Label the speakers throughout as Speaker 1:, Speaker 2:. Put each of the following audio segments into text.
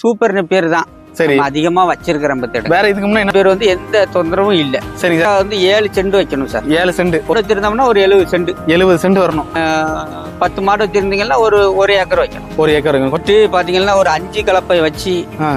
Speaker 1: சூப்பர்னு பேர் தான்
Speaker 2: சரி.
Speaker 1: அதிகமா வச்சிருக்கிறோம் பத்திட
Speaker 2: வேற இதுக்கு முன்னாடி
Speaker 1: பேர் வந்து எந்த தொந்தரவும் இல்ல.
Speaker 2: சரிங்க சார்
Speaker 1: வந்து ஏழு செண்டு வைக்கணும் சார்.
Speaker 2: ஏழு சென்ட்
Speaker 1: ஒரு வச்சிருந்தோம்னா ஒரு எழுபது செண்டு.
Speaker 2: எழுபது சென்ட் வரணும்.
Speaker 1: பத்து மாடு வச்சிருந்தீங்கன்னா ஒரு ஒரு ஏக்கர் வைக்கணும்.
Speaker 2: ஒரு ஏக்கர் இருக்கும்.
Speaker 1: கொட்டி பாத்தீங்கன்னா ஒரு அஞ்சு கலப்பை வச்சு.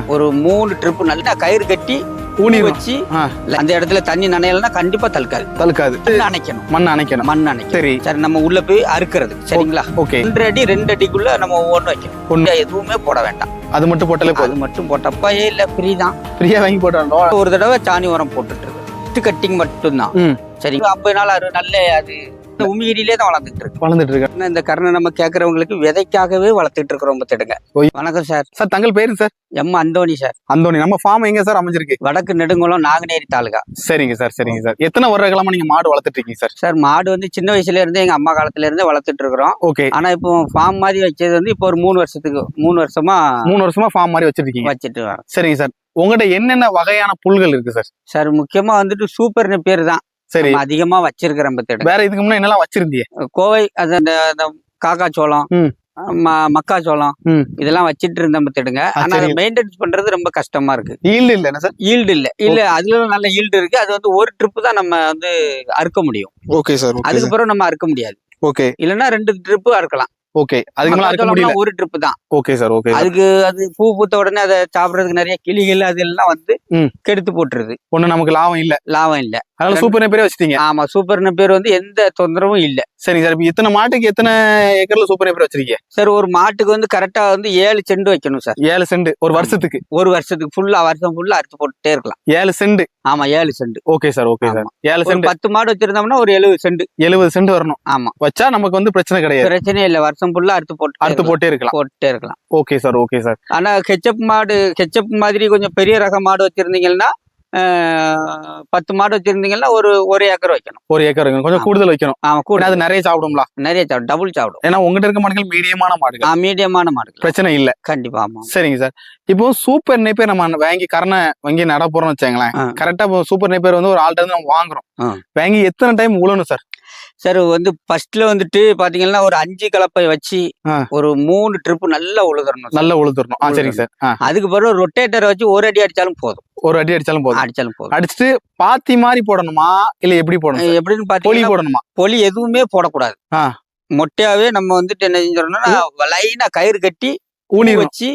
Speaker 1: ஒரு மூணு ட்ரிப் நல்லா கயிறு கட்டி
Speaker 2: ஊனி
Speaker 1: வச்சு
Speaker 2: ஆ.
Speaker 1: அந்த இடத்துல தண்ணி நனையலன்னா கண்டிப்பா தழுக்காது
Speaker 2: தழுக்காது
Speaker 1: அணைக்கணும்.
Speaker 2: மண் அணைக்கணும்.
Speaker 1: மண் அணைக்கணும்.
Speaker 2: சரி.
Speaker 1: சரி நம்ம உள்ள போய் அறுக்கிறது. சரிங்களா?
Speaker 2: ஓகே.
Speaker 1: ரெண்டு அடி ரெண்டு அடிக்குள்ள நம்ம ஒவ்வொன்று வைக்கணும்.
Speaker 2: ஒண்ணு.
Speaker 1: எதுவுமே போட வேண்டாம்.
Speaker 2: அது மட்டும் போட்டாலே போதும்.
Speaker 1: அது மட்டும் போட்டப்பயே இல்ல ஃப்ரீ தான்.
Speaker 2: ஃப்ரீயா வாங்கி போட்டாலும்
Speaker 1: ஒரு தடவை சாணி உரம் போட்டுட்டு இருக்கு. கட்டிங் மட்டும்தான். சரி ஐம்பது நாள் அறுபது நல்ல அது இந்த உமிகிரியிலே தான் வளர்ந்துட்டு இருக்கு
Speaker 2: வளர்ந்துட்டு இருக்கு
Speaker 1: இந்த கருணை நம்ம கேட்கறவங்களுக்கு விதைக்காகவே வளர்த்துட்டு இருக்கிறோம் பத்துடுங்க. வணக்கம் சார்.
Speaker 2: சார் தங்கள் பேரு sir.
Speaker 1: M Anthony sir.
Speaker 2: Anthony நம்ம ஃபார்ம் எங்க சார் அமைஞ்சிருக்கு?
Speaker 1: வடக்கு நெடுங்குளம் நாங்குநேரி தாலுகா.
Speaker 2: சரிங்க சார் சரிங்க சார். எத்தனை வருடங்களமா நீங்க மாடு வளர்த்துட்டு இருக்கீங்க சார்?
Speaker 1: சார் மாடு வந்து சின்ன வயசுல இருந்தே எங்க அம்மா காலத்துல இருந்தே வளர்த்துட்டு இருக்கிறோம்.
Speaker 2: ஓகே.
Speaker 1: ஆனா இப்போ ஃபார்ம் மாதிரி வச்சது வந்து இப்போ ஒரு மூணு வருஷத்துக்கு மூணு வருஷமா
Speaker 2: மூணு வருஷமா ஃபார்ம் மாதிரி வச்சிருக்கீங்க.
Speaker 1: வச்சுட்டு
Speaker 2: சரிங்க சார். உங்கள்ட்ட என்னென்ன வகையான புல்கள் இருக்கு சார்?
Speaker 1: சார் முக்கியமா வந்துட்டு சூப்பர்னு பேர் தான்.
Speaker 2: சரி.
Speaker 1: அதிகமா வச்சிருக்கிறோம் பத்திடுங்க
Speaker 2: வேற இதுக்கு முன்னாடி என்னெல்லாம் வச்சிருந்தீங்க
Speaker 1: கோவை அது அந்த காக்காச்சோளம் மக்காச்சோளம். இதெல்லாம் வச்சிட்டு இருந்தோம் பத்துடுங்க ஆனா
Speaker 2: சரி.
Speaker 1: மெயின்டைன்ஸ் பண்றது ரொம்ப கஷ்டமா இருக்கு.
Speaker 2: ஈல்டு இல்ல சார்?
Speaker 1: ஈல்டு இல்ல. இல்ல அதுல நல்ல ஈல்டு இருக்கு. அது வந்து ஒரு ட்ரிப் தான் நம்ம வந்து அறுக்க முடியும்.
Speaker 2: ஓகே சார்
Speaker 1: அதுக்கு பிறகு நம்ம அறுக்க முடியாது.
Speaker 2: ஓகே.
Speaker 1: இல்லைன்னா ரெண்டு ட்ரிப்பு அறுக்கலாம்.
Speaker 2: ஓகே. அதுக்கு மேல அறுக்க முடியல.
Speaker 1: ஒரு ட்ரிப் தான்.
Speaker 2: ஓகே சார் ஓகே
Speaker 1: அதுக்கு அது பூ பூத்த உடனே அதை சாப்பிடறதுக்கு நிறைய கிளிகள் அதெல்லாம் வந்து
Speaker 2: ம்.
Speaker 1: கெடுத்து போட்டுருது.
Speaker 2: ஒண்ணு நமக்கு லாபம் இல்ல.
Speaker 1: லாபம் இல்ல.
Speaker 2: அதனால சூப்பர் பேரே வச்சிட்டீங்க.
Speaker 1: ஆமா சூப்பர்னு பேர் வந்து எந்த தொந்தரவும் இல்ல.
Speaker 2: சரிங்க சார் இப்ப இத்தனை மாட்டுக்கு எத்தனை ஏக்கர்ல சூப்பர் பேர் வச்சிருக்கீங்க?
Speaker 1: சார் ஒரு மாட்டுக்கு வந்து கரெக்டா வந்து ஏழு செண்டு வைக்கணும் சார்.
Speaker 2: ஏழு சென்ட் ஒரு வருஷத்துக்கு?
Speaker 1: ஒரு வருஷத்துக்கு ஃபுல்லா வருஷம் ஃபுல்லா அறுத்து போட்டுட்டே இருக்கலாம்.
Speaker 2: ஏழு சென்ட்
Speaker 1: ஆமா ஏழு cent.
Speaker 2: Okay sir okay sir. ஏழு சென்ட்
Speaker 1: பத்து மாடு வச்சிருந்தோம்னா ஒரு எழுபது செண்டு.
Speaker 2: எழுபது சென்ட் வரணும்.
Speaker 1: ஆமா.
Speaker 2: வச்சா நமக்கு வந்து பிரச்சனை கிடையாது.
Speaker 1: பிரச்சனையே இல்ல வருஷம் ஃபுல்லா அறுத்து போட்டு
Speaker 2: அறுத்து போட்டே இருக்கலாம்.
Speaker 1: போட்டுட்டே இருக்கலாம்.
Speaker 2: Okay sir okay sir.
Speaker 1: ஆனா கெச்சப் மாடு கெச்சப் மாதிரி கொஞ்சம் பெரிய ரக மாடு வச்சிருந்தீங்கன்னா பத்து மாடு வச்சிருந்தீங்கன்னா ஒரு ஒரு ஏக்கர் வைக்கணும்.
Speaker 2: ஒரு ஏக்கர் இருக்கும். கொஞ்சம். கூடுதல் வைக்கணும்.
Speaker 1: ஆமா கூட
Speaker 2: அது நிறைய சாப்பிடும்ல.
Speaker 1: நிறைய சாப்பிடும் டபுள் சாப்பிடும்.
Speaker 2: ஏன்னா உங்ககிட்ட இருக்க மாடுகள் மீடியமான மாடுகள்.
Speaker 1: ஆ மீடியமான மாடுகள்.
Speaker 2: பிரச்சனை இல்ல.
Speaker 1: கண்டிப்பா ஆமா
Speaker 2: சரிங்க சார். இப்போ சூப்பர் நெப்பேர் நம்ம வாங்கி கரணை வாங்கி நட போறோம்னு வச்சுங்களேன். கரெக்டா சூப்பர் நெப்பேர் வந்து ஒரு ஆள்கிட்ட இருந்து நம்ம வாங்குறோம். வாங்கி எத்தனை டைம் உழணும் சார்?
Speaker 1: சார் வந்து ஃபர்ஸ்ட்ல வந்துட்டு பாத்தீங்கன்னா ஒரு அஞ்சு கலப்பை வச்சு. ஒரு மூணு ட்ரிப் நல்லா உழுதுறணும்.
Speaker 2: நல்லா உழுதுறணும். ஆ சரிங்க சார்.
Speaker 1: அதுக்கு பிறகு ரொட்டேட்டரை வச்சு ஒரு அடி அடிச்சாலும் போதும்.
Speaker 2: ஒரு அடி அடிச்சாலும் போதும்.
Speaker 1: அடிச்சாலும் போதும்.
Speaker 2: அடிச்சுட்டு பாத்தி மாதிரி போடணுமா? இல்ல எப்படி போடணும்?
Speaker 1: எப்படின்னு
Speaker 2: பொலி
Speaker 1: பாத்தீங்கன்னா
Speaker 2: போடணுமா?
Speaker 1: பொலி எதுவுமே போடக்கூடாது. மொட்டையாவே நம்ம வந்துட்டு என்ன செஞ்சோம்னா லைனா கயிறு கட்டி
Speaker 2: ஊனி
Speaker 1: வச்சு.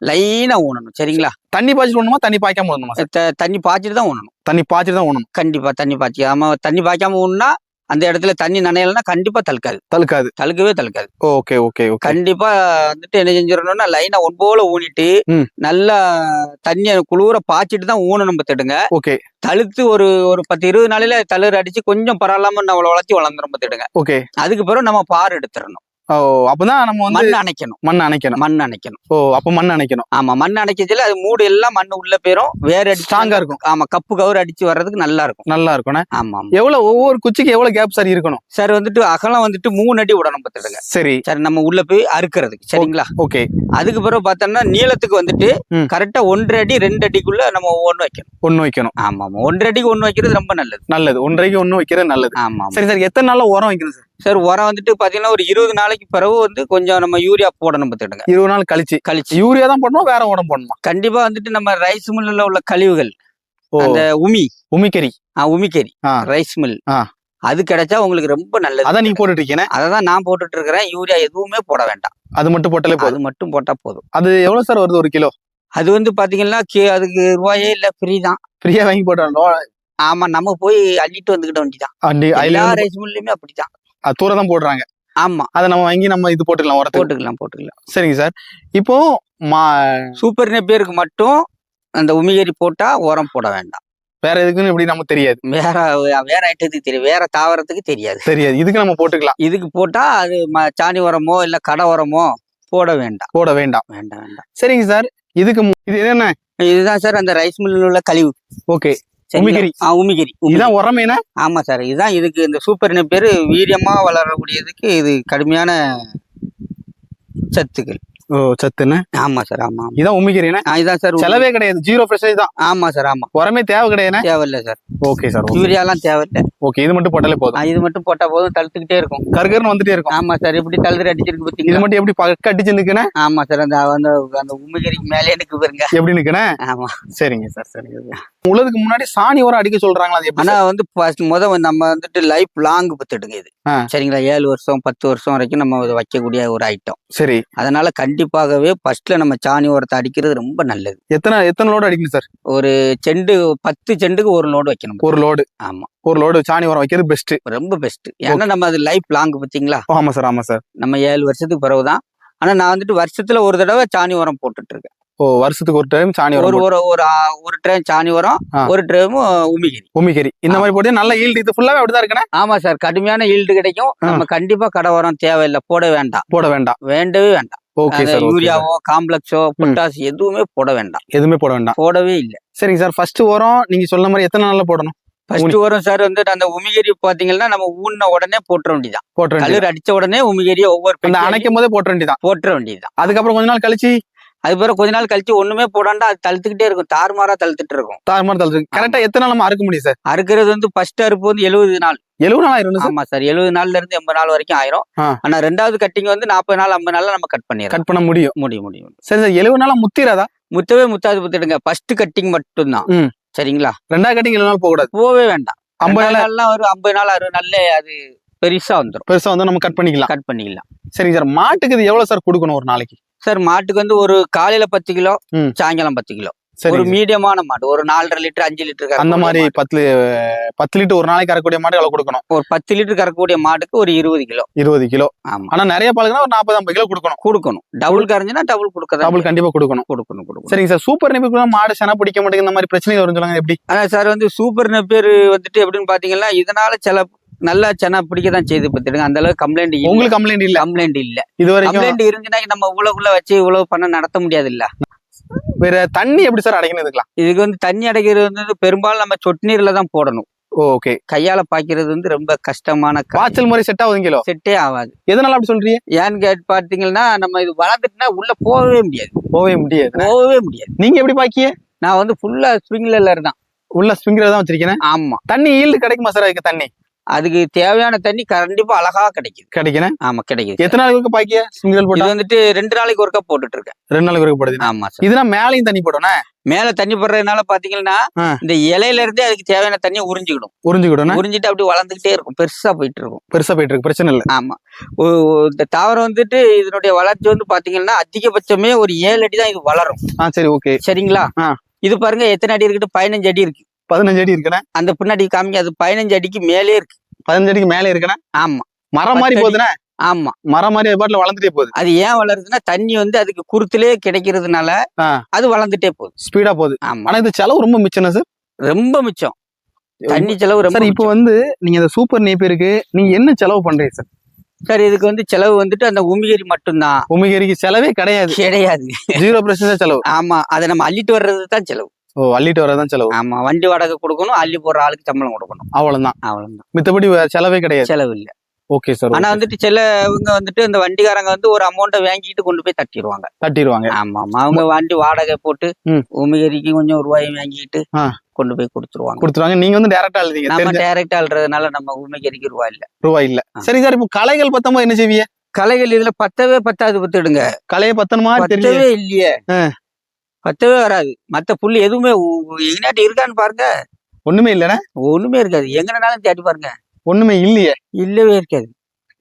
Speaker 1: லைனா ஊனணும் சரிங்களா?
Speaker 2: தண்ணி பாய்ச்சிட்டு விடணுமா தண்ணி பாய்க்காம
Speaker 1: த- தண்ணி பாய்ச்சிட்டு தான் ஊனணும்.
Speaker 2: தண்ணி பாய்ச்சிட்டு தான் விடணும்
Speaker 1: கண்டிப்பா தண்ணி பாய்ச்சி. ஆமா தண்ணி பாய்க்காம ஊன்னா அந்த இடத்துல தண்ணி நனையலைன்னா கண்டிப்பா தழுக்காது
Speaker 2: தழுக்காது
Speaker 1: தழுக்கவே தழுக்காது
Speaker 2: ஓகே ஓகே
Speaker 1: கண்டிப்பா வந்துட்டு என்ன செஞ்சிடணும்னா லைனா ஒன்போல ஊனிட்டு. நல்லா தண்ணியை குளிர பாய்ச்சிட்டு தான் ஊனணும் பத்துடுங்க
Speaker 2: ஓகே.
Speaker 1: தழுத்து ஒரு ஒரு பத்து இருபது நாளையில தளிர் அடிச்சு கொஞ்சம் பரவாயில்லாம நம்ம வளர்ச்சி வளர்ந்துரும் பத்துடுங்க
Speaker 2: ஓகே.
Speaker 1: அதுக்கு பிறகு நம்ம பார் எடுத்துடணும்.
Speaker 2: ஓ அப்பதான் நம்ம வந்து
Speaker 1: மண் அணைக்கணும்.
Speaker 2: மண் அணைக்கணும்.
Speaker 1: மண் அணைக்கணும்.
Speaker 2: ஓ அப்ப மண் அணைக்கணும்.
Speaker 1: ஆமா மண் அணைக்கச்சுல அது மூடு எல்லாம் மண் உள்ள போயிரும். வேற அடிச்சு
Speaker 2: ஸ்ட்ராங்கா இருக்கும்.
Speaker 1: ஆமா கப்பு கவர் அடிச்சு வர்றதுக்கு நல்லா இருக்கும்.
Speaker 2: நல்லா இருக்கும்ண்ணே
Speaker 1: ஆமா
Speaker 2: எவ்வளவு ஒவ்வொரு குச்சிக்கு எவ்வளவு கேப் சார் இருக்கணும்?
Speaker 1: சார் வந்துட்டு அகலம் வந்துட்டு மூணு அடி விடணும் பத்துடுங்க
Speaker 2: சரி.
Speaker 1: சரி நம்ம உள்ள போய் அறுக்கிறதுக்கு சரிங்களா?
Speaker 2: ஓகே
Speaker 1: அதுக்கு பிறகு பார்த்தோம்னா நீளத்துக்கு வந்துட்டு. கரெக்டா ஒன்றரை அடி ரெண்டு அடிக்குள்ள நம்ம ஒவ்வொன்று வைக்கணும்.
Speaker 2: ஒண்ணு வைக்கணும்.
Speaker 1: ஆமா ஆமா. ஒன்றரை அடிக்கு ஒன்று வைக்கிறது ரொம்ப நல்லது.
Speaker 2: நல்லது. ஒன்றரைக்கு ஒண்ணு வைக்கிறது நல்லது.
Speaker 1: ஆமா
Speaker 2: சரி சார் எத்தனை நாள்ல உரம் வைக்கணும் சார்
Speaker 1: சார் உரம் வந்துட்டு பாத்தீங்கன்னா ஒரு இருபது நாளைக்கு பிறகு வந்து கொஞ்சம் நம்ம யூரியா போடணும் பார்த்துடுங்க
Speaker 2: இருபது நாள் கழிச்சு.
Speaker 1: கழிச்சு.
Speaker 2: யூரியா தான் போடணும் வேற உரம் போடணுமா?
Speaker 1: கண்டிப்பா வந்துட்டு நம்ம ரைஸ் மில்லுல உள்ள கழிவுகள் அந்த உமி.
Speaker 2: உமிக்கறி.
Speaker 1: ஆ, உமிக்கறி. Rice mill. அது கிடைச்சா உங்களுக்கு ரொம்ப நல்லது.
Speaker 2: அதான் நீங்க போட்டுட்டு இருக்கீங்க.
Speaker 1: அதை தான் நான் போட்டுட்டு இருக்கிறேன். யூரியா எதுவுமே போட வேண்டாம்.
Speaker 2: அது மட்டும் போட்டாலே போதும்.
Speaker 1: அது மட்டும் போட்டா போதும்.
Speaker 2: அது எவ்வளவு சார் வருது ஒரு கிலோ?
Speaker 1: அது வந்து பாத்தீங்கன்னா அதுக்கு ரூபாயே இல்ல ஃப்ரீ தான்.
Speaker 2: ஃப்ரீயா வாங்கி போட்டாலும்
Speaker 1: ஆமா நம்ம போய் அள்ளிட்டு வந்துகிட்ட வேண்டிதான். எல்லா ரைஸ் மில்லுமே அப்படிதான்.
Speaker 2: தூரம் தான் போடுறாங்க.
Speaker 1: ஆமா.
Speaker 2: அதை நம்ம வாங்கி நம்ம இது போட்டுக்கலாம் உரத்துக்கு.
Speaker 1: போட்டுக்கலாம் போட்டுக்கலாம்.
Speaker 2: சரிங்க சார். இப்போ மா
Speaker 1: சூப்பர் நெப்பியருக்கு மட்டும் அந்த உமிகரி போட்டா உரம் போட வேண்டாம்.
Speaker 2: வேற எதுக்குன்னு இப்படி நமக்கு தெரியாது.
Speaker 1: வேற வேற ஐட்டத்துக்கு தெரியும் வேற தாவரத்துக்கு தெரியாது.
Speaker 2: தெரியாது. இதுக்கு நம்ம போட்டுக்கலாம்.
Speaker 1: இதுக்கு போட்டா அது சாணி உரமோ இல்ல கடை உரமோ போட வேண்டாம்.
Speaker 2: போட வேண்டாம்.
Speaker 1: வேண்டாம் வேண்டாம்.
Speaker 2: சரிங்க சார். இதுக்கு இது என்ன
Speaker 1: இதுதான் சார் அந்த ரைஸ் மில்லில் உள்ள கழிவு.
Speaker 2: ஓகே? உமிகரி.
Speaker 1: ஆ உமிகரி உமிகரி.
Speaker 2: இதான் உரமே என்ன?
Speaker 1: ஆமா சார் இதுதான் இதுக்கு இந்த சூப்பர் பேரு வீரியமா வளரக்கூடியதுக்கு இது கடுமையான சத்துக்கள்.
Speaker 2: ஓ சத்துன்னு
Speaker 1: ஆமா சார் ஆமா ஆமா.
Speaker 2: இதான் உமிக்கிறீங்க
Speaker 1: ஆ, இதான் சார்
Speaker 2: செலவே கிடையாது ஜீரோ பர்சன்டேஜ் தான்
Speaker 1: ஆமா சார் ஆமா.
Speaker 2: உரமே தேவை கிடையாது
Speaker 1: தேவையில்ல சார்.
Speaker 2: ஓகே சார்
Speaker 1: யூரியாலாம் தேவையில்ல.
Speaker 2: ஓகே இது மட்டும் போட்டாலே போதும்.
Speaker 1: ஆ, இது மட்டும் போட்டா போதும் தழுத்துக்கிட்டே இருக்கும்.
Speaker 2: கருகருன்னு வந்துட்டே இருக்கும்.
Speaker 1: ஆமா சார் இப்படி தழுதுற அடிச்சிருக்கு
Speaker 2: இது
Speaker 1: பாத்தீங்களா
Speaker 2: மட்டும் எப்படி பக்க அடிச்சு நிக்குனே
Speaker 1: ஆமா சார் அந்த அந்த அந்த உமிகரிக்கு மேலே எனக்கு பாருங்க.
Speaker 2: எப்படி நிக்குனே
Speaker 1: ஆமா.
Speaker 2: சரிங்க சார் சரிங்க சார் உள்ளதுக்கு முன்னாடி சாணி உரம் அடிக்க சொல்றாங்களா அது
Speaker 1: ஆனா? வந்து first முத நம்ம வந்துட்டு லைஃப் லாங் பத்துடுங்க இது. சரிங்களா? ஏழு வருஷம் பத்து வருஷம் வரைக்கும் நம்ம இதை வைக்கக்கூடிய ஒரு ஐட்டம்
Speaker 2: சரி.
Speaker 1: அதனால கண்டிப்பாகவே ஃபர்ஸ்ட்ல நம்ம சாணி உரத்தை அடிக்கிறது ரொம்ப நல்லது.
Speaker 2: எத்தனை எத்தனை லோடு அடிக்கணும் சார்?
Speaker 1: ஒரு செண்டு பத்து செண்டுக்கு ஒரு லோடு வைக்கணும்.
Speaker 2: ஒரு லோடு
Speaker 1: ஆமா.
Speaker 2: ஒரு லோடு சாணி உரம் வைக்கிறது பெஸ்ட்
Speaker 1: ரொம்ப பெஸ்ட் ஏன்னா நம்ம அது லைஃப் லாங் பாத்தீங்களா?
Speaker 2: ஆமா சார் ஆமா சார்.
Speaker 1: நம்ம ஏழு வருஷத்துக்கு பிறகுதான். ஆனா நான் வந்துட்டு வருஷத்துல ஒரு தடவை சாணி உரம் போட்டுட்டு இருக்கேன்.
Speaker 2: ஓ வருஷத்துக்கு ஒரு டைம் சாணி
Speaker 1: ஒரு
Speaker 2: உரம்
Speaker 1: ஒரு ஒரு ஒரு ட்ரெயின் சாணி உரம்
Speaker 2: ஆ.
Speaker 1: ஒரு ட்ரெயின் உமிகிரி.
Speaker 2: உமிக்கறி இந்த மாதிரி போட்டு நல்ல ஈல்டு இது ஃபுல்லாவே அப்படிதான் இருக்குண்ணே?
Speaker 1: ஆமா சார் கடுமையான ஈல்டு கிடைக்கும். நம்ம கண்டிப்பா கடை உரம் தேவையில்லை போட வேண்டாம்.
Speaker 2: போட வேண்டாம்.
Speaker 1: வேண்டவே வேண்டாம்.
Speaker 2: ஓகே சார்
Speaker 1: யூரியாவோ காம்ப்ளெக்ஸோ பொட்டாஸ் எதுவுமே போட வேண்டாம்.
Speaker 2: எதுவுமே போட வேண்டாம்.
Speaker 1: போடவே இல்லை.
Speaker 2: சரிங்க சார் ஃபர்ஸ்ட் உரம் நீங்க சொன்ன மாதிரி எத்தனை நாள்ல போடணும்?
Speaker 1: ஃபர்ஸ்ட் வரும் சார் வந்து அந்த உமிகரி பாத்தீங்கன்னா நம்ம ஊன்ன உடனே போட்டுற வேண்டியதான்
Speaker 2: போட்ட
Speaker 1: கல்லூர் அடிச்ச உடனே உமிகரியை ஒவ்வொரு
Speaker 2: அணைக்கும் போதே போட்ட வேண்டியதான்
Speaker 1: போட்டுற வேண்டியதுதான்.
Speaker 2: அதுக்கப்புறம் கொஞ்ச நாள் கழிச்சு
Speaker 1: அது பிறகு கொஞ்ச நாள் கழிச்சு ஒண்ணுமே போடாண்டா அது தழுத்துக்கிட்டே இருக்கும். தாறுமாறா தழுத்துட்டு இருக்கும்.
Speaker 2: தாறுமாறு தள்ளுறது கரெக்டா எத்தனை நாள் அறுக்க முடியும் சார்?
Speaker 1: அறுக்கிறது வந்து ஃபர்ஸ்ட் அறுப்பு வந்து எழுபது நாள்.
Speaker 2: எழுபது நாள் ஆயிரும்
Speaker 1: ஆமா சார். எழுபது நாள்ல இருந்து எண்பது நாள் வரைக்கும் ஆயிரும். ஆனா ரெண்டாவது கட்டிங் வந்து நாற்பது நாள் ஐம்பது நாள்ல நம்ம கட் பண்ணிடலாம்.
Speaker 2: கட் பண்ண முடியும்.
Speaker 1: முடியும் முடியும்
Speaker 2: சரி சார் எழுபது நாளா முத்திராதா?
Speaker 1: முத்தவே முத்தாது முத்திடுங்க ஃபர்ஸ்ட் கட்டிங் மட்டும்தான். சரிங்களா?
Speaker 2: ரெண்டாவது கட்டிங் எழுபது நாள் போக கூடாது
Speaker 1: போவே வேண்டாம்.
Speaker 2: ஐம்பது
Speaker 1: ஐம்பது
Speaker 2: நாள்
Speaker 1: நாள்லாம் ஒரு ஐம்பது நாள் அறுபது நாள்ல அது பெருசா வந்துடும்
Speaker 2: பெருசா வந்து நம்ம கட் பண்ணிக்கலாம்.
Speaker 1: கட் பண்ணிக்கலாம்.
Speaker 2: சரிங்க சார் மாட்டுக்கு இது எவ்வளவு சார் கொடுக்கணும் ஒரு நாளைக்கு?
Speaker 1: சார் மாட்டுக்கு வந்து ஒரு காலையில பத்து கிலோ. சாயங்காலம் பத்து கிலோ.
Speaker 2: சரி
Speaker 1: ஒரு மீடியமான மாடு. ஒரு நாலரை லிட்டர் அஞ்சு லிட்டர்
Speaker 2: அந்த மாதிரி பத்து பத்து லிட்டர் ஒரு நாளைக்கு கறக்கக்கூடிய மாடு எவ்வளவு கொடுக்கணும்.
Speaker 1: ஒரு பத்து லிட்டர் கறக்கக்கூடிய மாட்டுக்கு ஒரு இருபது கிலோ.
Speaker 2: இருபது கிலோ.
Speaker 1: ஆமா.
Speaker 2: ஆனா நிறைய பாலுக்குன்னா ஒரு நாற்பது ஐம்பது கிலோ கொடுக்கணும்.
Speaker 1: கொடுக்கணும். டபுள் கரைஞ்சுனா டபுள் கொடுக்க
Speaker 2: டபுள் கண்டிப்பா கொடுக்கணும்.
Speaker 1: கொடுக்கணும் கொடுக்கணும்.
Speaker 2: சரிங்க சார். சூப்பர் நெபிக்குள்ள மாடு சென பிடிக்க மாட்டேங்குது. இந்த மாதிரி பிரச்சனை வரும் சொல்லுங்க எப்படி?
Speaker 1: ஆனா சார் வந்து சூப்பர் பேர் வந்துட்டு எப்படின்னு பாத்தீங்கன்னா இதனால சில நல்லா சென்னா பிடிக்க தான் செய்து பத்துடுங்க அந்த அளவுக்கு கம்ப்ளைண்ட்
Speaker 2: உங்களுக்கு கம்ப்ளைண்ட் இல்ல?
Speaker 1: கம்ப்ளைண்ட் இல்ல.
Speaker 2: இது வரைக்கும்
Speaker 1: கம்ப்ளைண்ட் இருந்துச்சுன்னா நம்ம இவ்வளவுக்குள்ள வச்சு இவ்வளவு பண்ண நடத்த முடியாது இல்ல
Speaker 2: வேற தண்ணி எப்படி சார் அடைக்கணும்
Speaker 1: இதுக்கு வந்து தண்ணி அடைக்கிறது வந்து பெரும்பாலும் நம்ம சொட்டு நீர்ல தான் போடணும்.
Speaker 2: ஓகே.
Speaker 1: கையால பாய்க்கிறது வந்து ரொம்ப கஷ்டமான
Speaker 2: காய்ச்சல் முறை செட் ஆகுது கிலோ?
Speaker 1: செட்டே ஆகாது.
Speaker 2: எதனால அப்படி சொல்றீங்க?
Speaker 1: ஏன்னு கேட்டு பார்த்தீங்கன்னா நம்ம இது வளர்ந்துட்டுனா உள்ள போகவே முடியாது.
Speaker 2: போவே முடியாது.
Speaker 1: போகவே முடியாது.
Speaker 2: நீங்க எப்படி பாக்கிய
Speaker 1: நான் வந்து ஃபுல்லா ஸ்ப்ரிங்லர் தான்.
Speaker 2: உள்ள ஸ்பிங்கர் தான் வச்சிருக்கேன்
Speaker 1: ஆமா.
Speaker 2: தண்ணி ஈல்டு கிடைக்குமா சார் அதுக்கு தண்ணி?
Speaker 1: அதுக்கு தேவையான தண்ணி கண்டிப்பா அழகா கிடைக்குது.
Speaker 2: கிடைக்கணும்
Speaker 1: ஆமா கிடைக்குது.
Speaker 2: எத்தனை நாளுக்கு பாக்கிய
Speaker 1: இது
Speaker 2: போட்டா?
Speaker 1: வந்துட்டு ரெண்டு நாளைக்கு ஒருக்கா போட்டுட்டு இருக்கேன்
Speaker 2: ரெண்டு நாளுக்கு இருக்கப்படுது
Speaker 1: ஆமா சார்.
Speaker 2: இதுனா மேலையும் தண்ணி போடணும்
Speaker 1: மேல தண்ணி போடுறதுனால பாத்தீங்கன்னா. இந்த இலையில இருந்தே அதுக்கு தேவையான தண்ணியை உறிஞ்சிக்கிடும்.
Speaker 2: உறிஞ்சுக்கிடணும்
Speaker 1: உறிஞ்சிட்டு அப்படியே வளர்ந்துகிட்டே இருக்கும். பெருசா போயிட்டு இருக்கும்
Speaker 2: பெருசா போயிட்டு இருக்கு பிரச்சனை இல்ல.
Speaker 1: ஆமா. இந்த தாவரம் வந்துட்டு இதனுடைய வளர்ச்சி வந்து பாத்தீங்கன்னா அதிகபட்சமே ஒரு ஏழு அடி தான் இது வளரும்.
Speaker 2: சரி ஓகே.
Speaker 1: சரிங்களா. இது பாருங்க எத்தனை அடி இருக்குட்டு பதினஞ்சு அடி இருக்கு.
Speaker 2: பதினஞ்சு அடி இருக்குண்ணே
Speaker 1: அந்த பின்னாடி காமிங்க அது பதினஞ்சு அடிக்கு மேலே இருக்கு.
Speaker 2: பதினஞ்சு அடிக்கு மேலே இருக்குண்ணே
Speaker 1: ஆமா.
Speaker 2: மரம் மாதிரி. போகுதுண்ணே
Speaker 1: ஆமா.
Speaker 2: மரம் மாதிரி அது பாட்டுல வளர்ந்துட்டே போகுது.
Speaker 1: அது ஏன் வளருதுன்னா தண்ணி வந்து அதுக்கு குருத்திலே கிடைக்கிறதுனால. அது வளர்ந்துட்டே போகுது.
Speaker 2: ஸ்பீடா போகுது.
Speaker 1: ஆமா.
Speaker 2: ஆனா இது செலவு ரொம்ப மிச்சம் சார்
Speaker 1: ரொம்ப மிச்சம். தண்ணி செலவு ரொம்ப
Speaker 2: சார் இப்போ. வந்து நீங்க இந்த சூப்பர் நேப்பியருக்கு நீங்க என்ன செலவு பண்றீங்க சார்
Speaker 1: சார் இதுக்கு வந்து செலவு வந்துட்டு அந்த உமிகரி மட்டும்தான்.
Speaker 2: உமிகரிக்கு செலவே கிடையாது.
Speaker 1: கிடையாது.
Speaker 2: ஜீரோ பர்சன்ட் செலவு.
Speaker 1: ஆமா. அதை நம்ம அள்ளிட்டு வர்றது தான் செலவு.
Speaker 2: அள்ளிட்டு வரதான் செலவு.
Speaker 1: ஆமா வண்டி வாடகை கொடுக்கணும் அள்ளி போடுற ஆளுக்கு சம்பளம் கொடுக்கணும்.
Speaker 2: அவ்வளவுதான்.
Speaker 1: அவ்வளவுதான்.
Speaker 2: மித்தபடி செலவே கிடையாது.
Speaker 1: செலவு இல்ல
Speaker 2: ஓகே சார்
Speaker 1: ஆனா வந்துட்டு சிலவங்க வந்துட்டு இந்த வண்டிக்காரங்க வந்து ஒரு அமௌண்ட்டை வாங்கிட்டு கொண்டு போய் தட்டிடுவாங்க.
Speaker 2: தட்டிடுவாங்க.
Speaker 1: ஆமா ஆமா. அவங்க வண்டி வாடகை போட்டு. உமிகரிக்கு கொஞ்சம் ரூபாய் வாங்கிட்டு. கொண்டு போய் கொடுத்துருவாங்க.
Speaker 2: கொடுத்துருவாங்க. நீங்க வந்து டேரக்டா எழுதிங்க
Speaker 1: நம்ம டைரக்டா அல்றதுனால நம்ம உமிகரிக்கு ரூபாய் இல்ல.
Speaker 2: ரூபாய் இல்ல. சரி சார் இப்போ கலைகள் பத்தமா என்ன செய்வீங்க?
Speaker 1: கலைகள் இதுல பத்தவே பத்தாது பத்துடுங்க.
Speaker 2: கலையை பத்தணுமா?
Speaker 1: பத்தவே இல்லையே. பத்தவே வராது. மத்த புல்லு எதுவுமே எங்கனாட்டி இருக்கான்னு பாருங்க.
Speaker 2: ஒண்ணுமே இல்லைண்ணே?
Speaker 1: ஒண்ணுமே இருக்காது. எங்கனாலும் தேடி பாருங்க.
Speaker 2: ஒண்ணுமே இல்லையே?
Speaker 1: இல்லவே இருக்காது.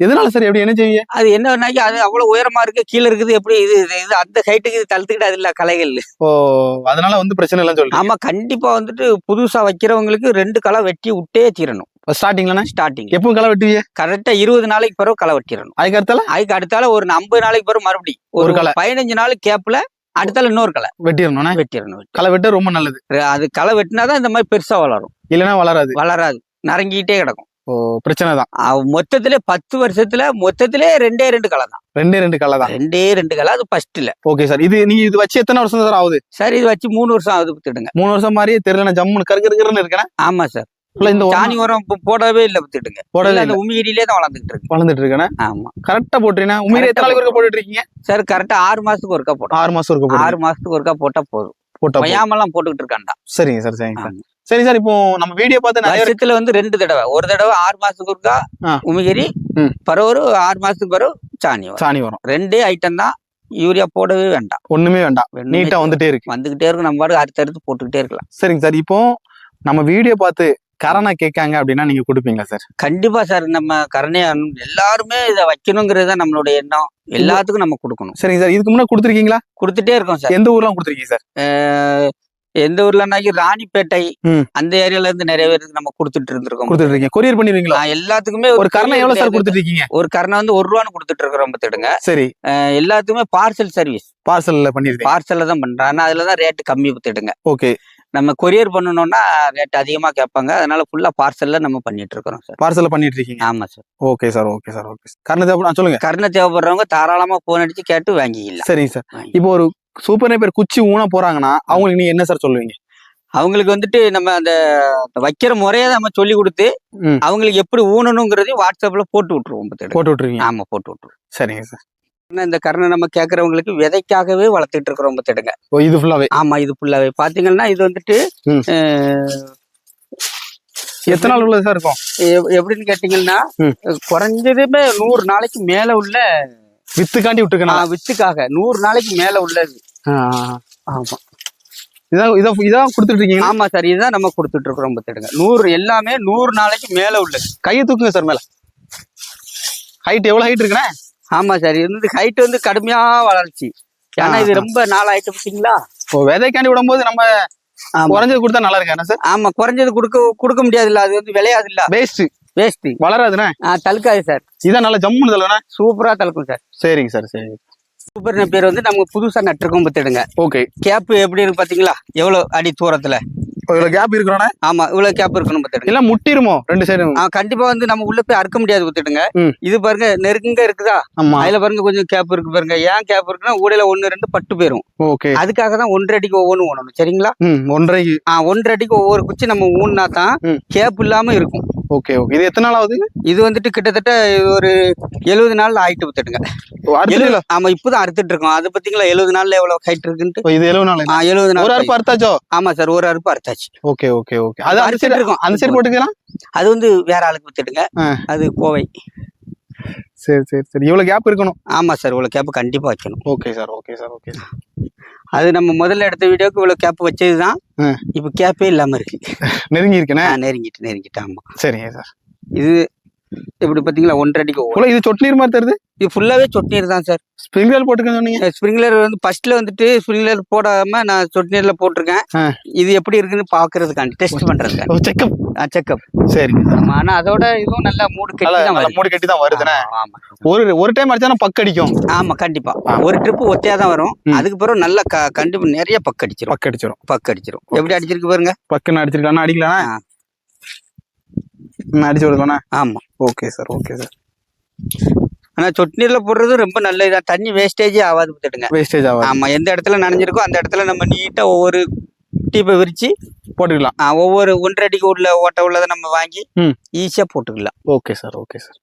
Speaker 2: எதனால சார் எப்படி என்ன செய்வீங்க?
Speaker 1: அது என்னன்னாக்கி அது அவ்வளவு உயரமா இருக்கு கீழே இருக்குது எப்படி இது இது- அந்த ஹைட்டுக்கு இது தழுத்துக்கிட்டு இல்ல கலைகள்
Speaker 2: ஓ அதனால வந்து பிரச்சனை இல்லைன்னு சொல்றீங்க.
Speaker 1: ஆமா கண்டிப்பா வந்துட்டு புதுசா வைக்கிறவங்களுக்கு ரெண்டு களை வெட்டி விட்டே தீரணும்.
Speaker 2: ஸ்டார்டிங்லண்ணே
Speaker 1: ஸ்டார்டிங்
Speaker 2: எப்போ களை வெட்டுவீங்க?
Speaker 1: கரெக்டா இருபது நாளைக்கு பிறகு களை வெட்டிடணும்.
Speaker 2: அதுக்கு அடுத்தால?
Speaker 1: அதுக்கு அடுத்தால ஒரு ஐம்பது நாளைக்கு பிறகு மறுபடியும்
Speaker 2: ஒரு
Speaker 1: ஒரு
Speaker 2: களை.
Speaker 1: பதினஞ்சு நாள் கேப்ல அடுத்தால இன்னொரு களை.
Speaker 2: வெட்டிடணும்ண்ணே
Speaker 1: வெட்டிடணும்
Speaker 2: களை வெட்ட ரொம்ப நல்லது.
Speaker 1: அது களை வெட்டினாதான் இந்த மாதிரி பெருசா வளரும்.
Speaker 2: இல்லைன்னா வளராது.
Speaker 1: வளராது. நரங்கிட்டே கிடக்கும்.
Speaker 2: ஓ பிரச்சனை தான்.
Speaker 1: மொத்தத்திலே பத்து வருஷத்துல மொத்தத்திலே ரெண்டே ரெண்டு களை தான்.
Speaker 2: ரெண்டே ரெண்டு களை தான்.
Speaker 1: ரெண்டே ரெண்டு களை அது ஃபர்ஸ்ட்ல
Speaker 2: ஓகே சார். இது நீங்க இது வச்சு எத்தனை வருஷம் சார் ஆகுது?
Speaker 1: சரி இது வச்சு மூணு வருஷம் ஆகுது பார்த்துடுங்க
Speaker 2: மூணு வருஷம் மாதிரி தெரியல ஜம்முன்னு கருக்கருன்னு இருக்கேன்
Speaker 1: ஆமா சார்.
Speaker 2: இல்ல இந்த
Speaker 1: சாணி உரம் போடவே இல்லை பத்துட்டுங்க அந்த உமிகிரிலே தான் வளர்ந்துட்டு இருக்கு.
Speaker 2: வளர்ந்துட்டு இருக்கேன்
Speaker 1: ஆமா.
Speaker 2: கரெக்டா போட்டுறீங்கன்னா உண்மையிலே எத்தனை நாளைக்கு ஒருக்கா போட்டுட்டு இருக்கீங்க
Speaker 1: சார் கரெக்டா ஆறு மாசத்துக்கு ஒருக்கா போட்டோம்
Speaker 2: ஆறு ஒருக்கா போட்டு
Speaker 1: ஆறு மாசத்துக்கு ஒருக்கா போட்டா போதும்.
Speaker 2: போட்டா போதும்.
Speaker 1: கொய்யாமெல்லாம் போட்டுக்கிட்டு இருக்காண்டா
Speaker 2: சரிங்க சார் சரிங்க சார். சரி சார் இப்போ நம்ம வீடியோ பார்த்து
Speaker 1: வருஷத்துல வந்து ரெண்டு தடவை. ஒரு தடவை ஆறு மாசத்துக்கு ஒருக்கா
Speaker 2: ஆ.
Speaker 1: உமிகிரி. பிறகு ஒரு ஆறு மாசத்துக்கு பிறகு சாணி வரும்.
Speaker 2: சாணி வரும்.
Speaker 1: ரெண்டே ஐட்டம் தான். யூரியா போடவே வேண்டாம்.
Speaker 2: ஒண்ணுமே வேண்டாம். நீட்டா வந்துட்டே இருக்கு.
Speaker 1: வந்துகிட்டே இருக்கும். நம்ம பாட்டுக்கு அறுத்து அறுத்து போட்டுக்கிட்டே இருக்கலாம்.
Speaker 2: சரிங்க சார். இப்போ நம்ம வீடியோ பார்த்து கரணை கேட்காங்க அப்படின்னா நீங்க கொடுப்பீங்களா சார்?
Speaker 1: கண்டிப்பா சார். நம்ம கருணையா எல்லாருமே இதை வைக்கணுங்கிறது தான் நம்மளுடைய எண்ணம். எல்லாத்துக்கும் நம்ம கொடுக்கணும்.
Speaker 2: சரிங்க சார். இதுக்கு முன்னாடி கொடுத்துருக்கீங்களா?
Speaker 1: கொடுத்துட்டே இருக்கோம் சார்.
Speaker 2: எந்த ஊர்லாம் கொடுத்துருக்கீங்க சார்?
Speaker 1: எந்த ஊர்லனாக்கி ராணிப்பேட்டை. அந்த ஏரியால இருந்து நிறைய பேருக்கு நம்ம கொடுத்துட்டு இருந்திருக்கோம்.
Speaker 2: கொடுத்துட்டு இருக்கீங்க கொரியர் பண்ணிடுவீங்களா?
Speaker 1: நான் எல்லாத்துக்குமே
Speaker 2: ஒரு கரணை எவ்வளவு சார். கொடுத்துட்டு இருக்கீங்க
Speaker 1: ஒரு கரணை வந்து ஒரு ரூபான்னு கொடுத்துட்டு இருக்கிறோம் பார்த்துடுங்க.
Speaker 2: சரி.
Speaker 1: எல்லாத்துக்குமே பார்சல் சர்வீஸ்.
Speaker 2: பார்சல்ல பண்ணிருக்கீங்க
Speaker 1: பார்சல்ல தான் பண்றேன். ஆனா அதுல தான் ரேட்டு கம்மி பார்த்துடுங்க.
Speaker 2: ஓகே.
Speaker 1: நம்ம கொரியர் பண்ணணும்னா ரேட் அதிகமா கேட்பாங்க. அதனால ஃபுல்லா பார்சல்ல நம்ம பண்ணிட்டு இருக்கிறோம் சார்
Speaker 2: பார்சல்ல பண்ணிட்டு இருக்கீங்க.
Speaker 1: ஆமா sir
Speaker 2: okay sir okay sir okay கரணை தேவை சொல்லுங்க.
Speaker 1: கருணை தேவைப்படுறவங்க தாராளமா போன் அடிச்சு கேட்டு வாங்கிக்கலாம்.
Speaker 2: சரிங்க சார். இப்போ ஒரு சூப்பர் பேர் குச்சி ஊன போறாங்கன்னா அவங்களுக்கு நீங்க என்ன சார் சொல்லுவீங்க?
Speaker 1: அவங்களுக்கு வந்துட்டு நம்ம அந்த வைக்கிற முறையை நம்ம சொல்லி கொடுத்து. அவங்களுக்கு எப்படி ஊனணுங்கிறதையும் வாட்ஸ்அப்ல போட்டு விட்டுருவோம்
Speaker 2: போட்டு விட்டுருவீங்க.
Speaker 1: ஆமா போட்டு விட்டுருவோம்.
Speaker 2: சரிங்க சார்
Speaker 1: இந்த கருணை நம்ம கேட்கறவங்களுக்கு விதைக்காகவே வளர்த்துட்டு இருக்கிறோம் பார்த்துடுங்க.
Speaker 2: ஓ இது ஃபுல்லாவே
Speaker 1: ஆமா இது ஃபுல்லாவே பாத்தீங்கன்னா இது வந்துட்டு
Speaker 2: எத்தனை நாள் உள்ளது சார் இருக்கும்?
Speaker 1: எப்- எப்படின்னு கேட்டீங்கன்னா. குறைஞ்சதுமே நூறு நாளைக்கு மேல உள்ள
Speaker 2: வித்துக்காண்டி விட்டுருக்கணும்
Speaker 1: ஆஹ், வித்துக்காக. நூறு நாளைக்கு மேல உள்ளது. ஆமா.
Speaker 2: இதான் இதான் இதான் கொடுத்துட்டு இருக்கீங்க
Speaker 1: ஆமா சார் இதுதான் நம்ம கொடுத்துட்டு இருக்கிறோம் பார்த்துடுங்க. நூறு எல்லாமே நூறு நாளைக்கு மேல உள்ளது.
Speaker 2: கையை தூக்குங்க சார் மேல. ஹைட் எவ்வளவு ஹைட் இருக்குண்ணே?
Speaker 1: ஆமா சார். இது வந்து ஹைட் வந்து கடுமையா வளர்ச்சி. ஏன்னா இது. ரொம்ப நாள் ஆயிட்டு பார்த்தீங்களா
Speaker 2: இப்போ விதைக்காண்டி விடும்போது நம்ம
Speaker 1: ஆமா.
Speaker 2: குறைஞ்சது கொடுத்தா நல்லா இருக்காண்ணே சார்?
Speaker 1: ஆமா குறைஞ்சது கொடுக்க கொடுக்க முடியாது இல்ல அது வந்து விளையாது இல்ல.
Speaker 2: வேஸ்ட்
Speaker 1: வேஸ்ட்
Speaker 2: வளராதுண்ணே?
Speaker 1: தழுக்காது சார்.
Speaker 2: இதான் நல்லா ஜம்முன்னு தள்ளண்ணே
Speaker 1: சூப்பரா தழுக்கும் சார்.
Speaker 2: சரிங்க சார் சரிங்க
Speaker 1: சூப்பர் பேர் வந்து நம்ம புதுசா நட்டிருக்கோம் பார்த்துடுங்க.
Speaker 2: ஓகே
Speaker 1: கேப் எப்படி இருக்கு பாத்தீங்களா? எவ்வளவு அடி தூரத்துல?
Speaker 2: இதுல கேப் இருக்கிறோண்ணே
Speaker 1: ஆமா இவ்வளவு கேப் இருக்கணும் பார்த்துடுங்க
Speaker 2: எல்லாம் முட்டிருமோ ரெண்டு சைடும்
Speaker 1: ஆ, கண்டிப்பா வந்து நம்ம உள்ள போய் அறுக்க முடியாது பார்த்துடுங்க
Speaker 2: ம்.
Speaker 1: இது பாருங்க நெருங்க இருக்குதா? அதுல பாருங்க கொஞ்சம் கேப் இருக்கு பாருங்க. ஏன் கேப் இருக்குன்னா ஊடையில ஒண்ணு ரெண்டு பட்டு போயிரும்.
Speaker 2: ஓகே.
Speaker 1: அதுக்காக தான் ஒன்றரை அடிக்கு ஒவ்வொன்று ஊனணும் சரிங்களா?
Speaker 2: ம் ஒன்றரைக்கு.
Speaker 1: ஆ ஒன்றரை அடிக்கு ஒவ்வொரு குச்சி நம்ம ஊன்னா தான். கேப் இல்லாம இருக்கும்.
Speaker 2: Okay okay. இது எத்தனை நாள் ஆகுது?
Speaker 1: இது வந்துட்டு கிட்டத்தட்ட ஒரு எழுபது நாள் ஆயிட்டு பார்த்துடுங்க ஆமா இப்பதான் அறுத்துட்டு இருக்கோம். அது பாத்தீங்களா எழுபது நாள்ல எவ்வளவு ஹைட் இருக்குன்ட்டு?
Speaker 2: இது எழுபது நாள்.
Speaker 1: எழுபது
Speaker 2: ஒரு
Speaker 1: நாள்
Speaker 2: அறுப்பு அறுத்தாச்சோ?
Speaker 1: ஆமா சார் ஒரு அறுப்பு அறுத்தாச்சு.
Speaker 2: Okay okay okay. அது
Speaker 1: அறுத்துட்டு இருக்கோம்.
Speaker 2: அந்த சைடு போட்டுக்கலாம்?
Speaker 1: அது வந்து வேற ஆளுக்கு வித்துடுங்க. அது கோவை.
Speaker 2: சரி சரி சரி. இவ்வளவு கேப் இருக்கணும்?
Speaker 1: ஆமா சார் இவ்வளவு கேப் கண்டிப்பா வைக்கணும்.
Speaker 2: Okay sir okay sir okay
Speaker 1: அது நம்ம முதல்ல எடுத்த வீடியோக்கு இவ்வளவு கேப் வச்சதுதான். இப்ப கேப்பே இல்லாம இருக்கு.
Speaker 2: நெருங்கி இருக்கனே
Speaker 1: நெருங்கிட்டு நெருங்கிட்டு ஆமா.
Speaker 2: சரிங்க சார்
Speaker 1: இது இப்படி பாத்தீங்களா ஒன்றரை அடிக்கு ஒவ்வொரு
Speaker 2: இவ்வளவு இது சொட்டு நீர் மாதிரி தருது?
Speaker 1: இது ஃபுல்லாவே சொட்டு நீர் தான் சார்
Speaker 2: ஸ்ப்ரிங்க்லர் போட்டுக்கன்னு சொன்னீங்க.
Speaker 1: ஸ்ப்ரிங்க்லர் வந்து ஃபர்ஸ்ட்ல வந்துட்டு ஸ்ப்ரிங்க்லர் போடாம நான் சொட்டு நீர்ல போட்டிருக்கேன். இது எப்படி இருக்குன்னு பாக்குறதுக்காண்டி டெஸ்ட் பண்றதுக்கு செக்அப்
Speaker 2: சரிங்க சார்
Speaker 1: ஆமா ஆனா அதோட இதுவும் நல்லா மூடு கட்டி தான்.
Speaker 2: மூடி கட்டி தான் வருதுண்ணே.
Speaker 1: ஆமா,
Speaker 2: ஒரு ஒரு டைம் அடிச்சானா பக்கு அடிக்கும்.
Speaker 1: ஆமா கண்டிப்பா. ஒரு ட்ரிப் ஒத்தையா தான் வரும். அதுக்கு பிறகு நல்லா கண்டிப்பா நிறைய பக்கு அடிச்சிரும்.
Speaker 2: பக்கு அடிச்சிடும்
Speaker 1: பக்கு அடிச்சிரும். எப்படி அடிச்சிருக்கு பாருங்க.
Speaker 2: பக்குன்னு அடிச்சிருக்கானா அடிக்கலாண்ணா
Speaker 1: ஆ.
Speaker 2: நான் அடிச்சு விடுவேண்ணா
Speaker 1: ஆமா.
Speaker 2: ஓகே சார் ஓகே சார்
Speaker 1: ஆனா சொட்டு நீர்ல போடுறது ரொம்ப நல்லது தண்ணி வேஸ்டேஜே ஆகாது பார்த்துடுங்க
Speaker 2: வேஸ்டேஜ் ஆகாது.
Speaker 1: ஆமா எந்த இடத்துல நனைஞ்சிருக்கோ அந்த இடத்துல நம்ம நீட்டா ஒவ்வொரு டீப்பை விரிச்சு
Speaker 2: போட்டுக்கலாம்.
Speaker 1: ஒவ்வொரு ஒன்றரை அடிக்கு உள்ள ஓட்டை உள்ளதை நம்ம வாங்கி
Speaker 2: ம்.
Speaker 1: ஈஸியா போட்டுக்கலாம்.
Speaker 2: Okay sir okay sir